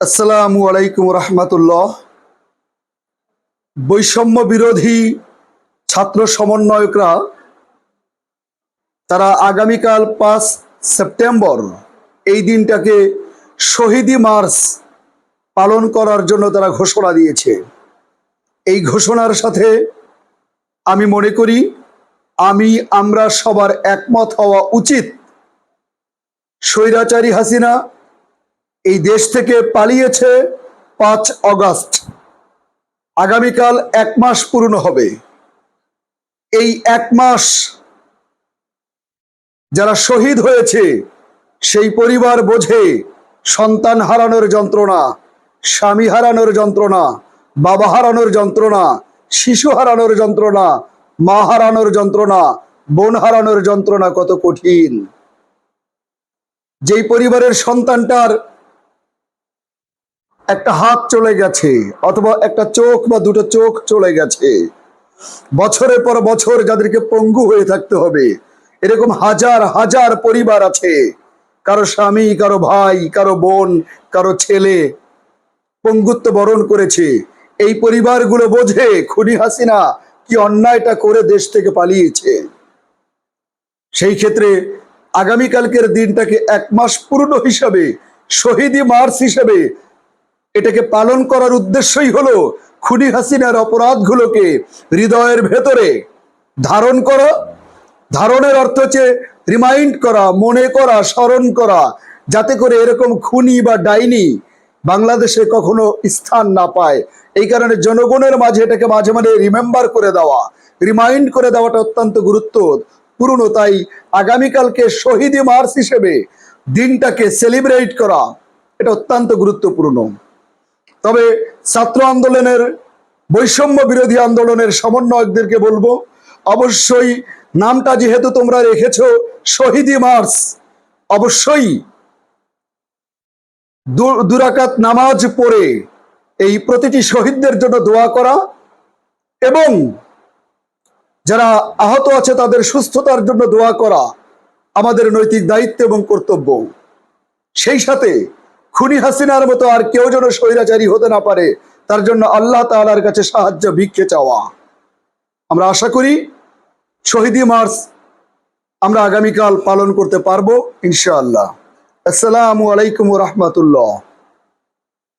আসসালামু আলাইকুম রহমতুল্লাহ। বৈষম্য বিরোধী ছাত্র সমন্বয়করা, তারা আগামীকাল পাঁচ সেপ্টেম্বর এই দিনটাকে শহীদি মার্চ পালন করার জন্য তারা ঘোষণা দিয়েছে। এই ঘোষণার সাথে আমি মনে করি, আমি, আমরা সবার একমত হওয়া উচিত। স্বৈরাচারী হাসিনা এই দেশ থেকে পালিয়েছে পাঁচ অগস্ট। আগামীকাল এক মাস পূর্ণ হবে। এই এক মাস যারা শহীদ হয়েছে, সেই পরিবার বোঝে সন্তান হারানোর যন্ত্রণা, স্বামী হারানোর যন্ত্রণা, বাবা হারানোর যন্ত্রণা, শিশু হারানোর যন্ত্রণা, মা হারানোর যন্ত্রণা, বোন হারানোর যন্ত্রণা কত কঠিন। যেই পরিবারের সন্তানটার একটা হাত চলে গেছে, অথবা একটা চোখ বা দুটো চোখ চলে গেছে। বছরের পর বছর যাদেরকে পঙ্গু হয়ে থাকতে হবে, এরকম হাজার হাজার পরিবার আছে। কারও স্বামী, কারও ভাই, কারও বোন, কারও ছেলে পঙ্গুত্ব বরণ করেছে। এই পরিবারগুলো বোঝে খুনি হাসিনা কি অন্যায়টা করে দেশ থেকে পালিয়েছে। সেই ক্ষেত্রে আগামীকালকের দিনটাকে এক মাস পূর্ণ হিসাবে, শহীদি মার্চ হিসাবে এটাকে পালন করার উদ্দেশ্যই হলো খুনি হাসিনার অপরাধগুলোকে হৃদয়ের ভেতরে ধারণ করা, ধারণের অর্থ হচ্ছে রিমাইন্ড করা, মনে করা, স্মরণ করা, যাতে করে এরকম খুনি বা ডাইনি বাংলাদেশে কখনো স্থান না পায়। এই কারণে জনগণের মাঝে এটাকে মাঝে মাঝে রিমেম্বার করে দেওয়া রিমাইন্ড করে দেওয়াটা অত্যন্ত গুরুত্ব পুরনো তাই আগামীকালকে শহীদি মার্চ হিসেবে দিনটাকে সেলিব্রেট করা, এটা অত্যন্ত গুরুত্বপূর্ণ। তবে ছাত্র আন্দোলনের বৈষম্য বিরোধী আন্দোলনের সমন্বয়কদেরকে বলব, অবশ্যই নামটা যেহেতু তোমরা রেখেছো, শহীদি মার্চ, অবশ্যই দুরাকাত নামাজ পড়ে এই প্রতিটি শহীদদের জন্য দোয়া করা এবং যারা আহত আছে তাদের সুস্থতার জন্য দোয়া করা আমাদের নৈতিক দায়িত্ব এবং কর্তব্য। সেই সাথে খুনি হাসিনার মতো আর কেউ যেন স্বৈরাচারী হতে না পারে, তার জন্য আল্লাহ তালার কাছে সাহায্য, ভিক্ষে চাওয়া। আমরা আশা করি শহীদি মার্চ আমরা আগামীকাল পালন করতে পারব, ইনশাআল্লাহ। আসসালামু আলাইকুম রহমতুল্লাহ।